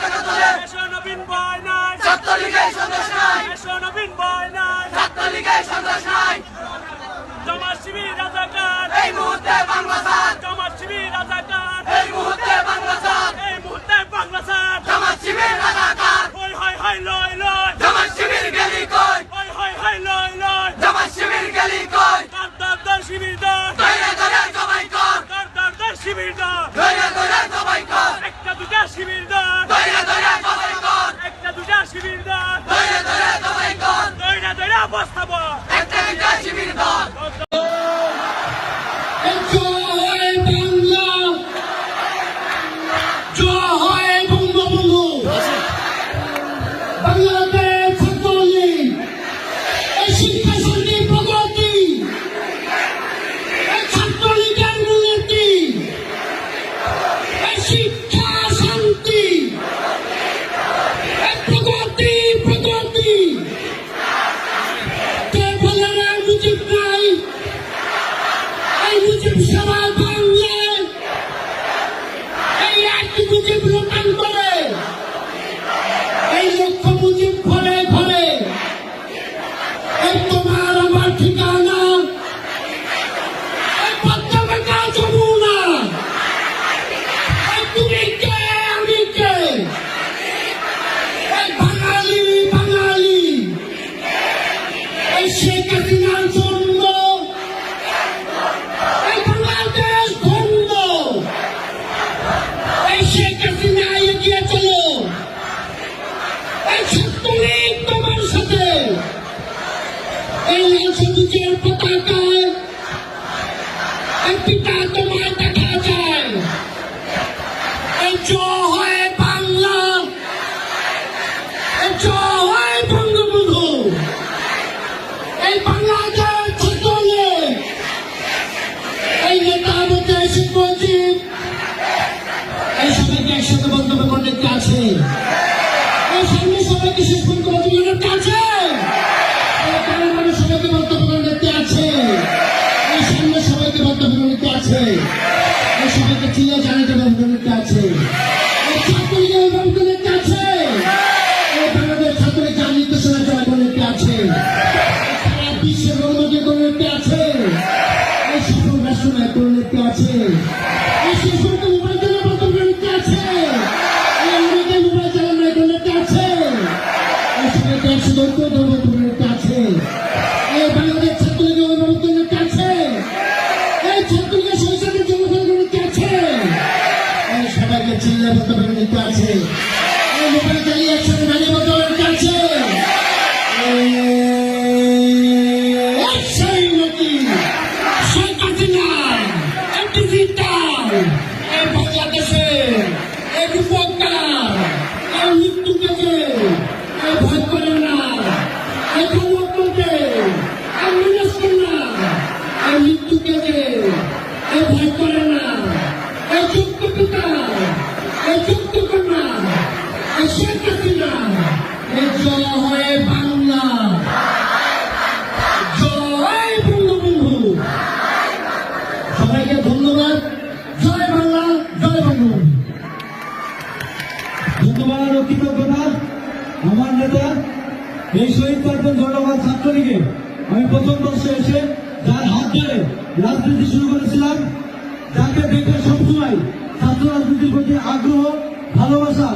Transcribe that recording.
পতাকা তুলে এসো নবীন বয় নাই ছাত্রলীগের নাই and good. Dear Pataka! অসুবিধা ছিল জানাতে পারবেন আছে। একটা বিরোধী আছে মোবাইল চালিয়ে একসাথে বাজিয়ে বলতে পারেন কাছে। বাংলাদেশে, এই রূপকার এই ভয় করেন না রক্ষিত কৃতজ্ঞতা আমার নেতা এই শহীদ পার্বণ জনগণ ছাত্রলীগের আমি প্রথম বর্ষে এসে যার হাত ধরে রাজনীতি শুরু করেছিলাম, যাকে দেখে সবসময় ছাত্র রাজনীতির প্রতি আগ্রহ, ভালোবাসা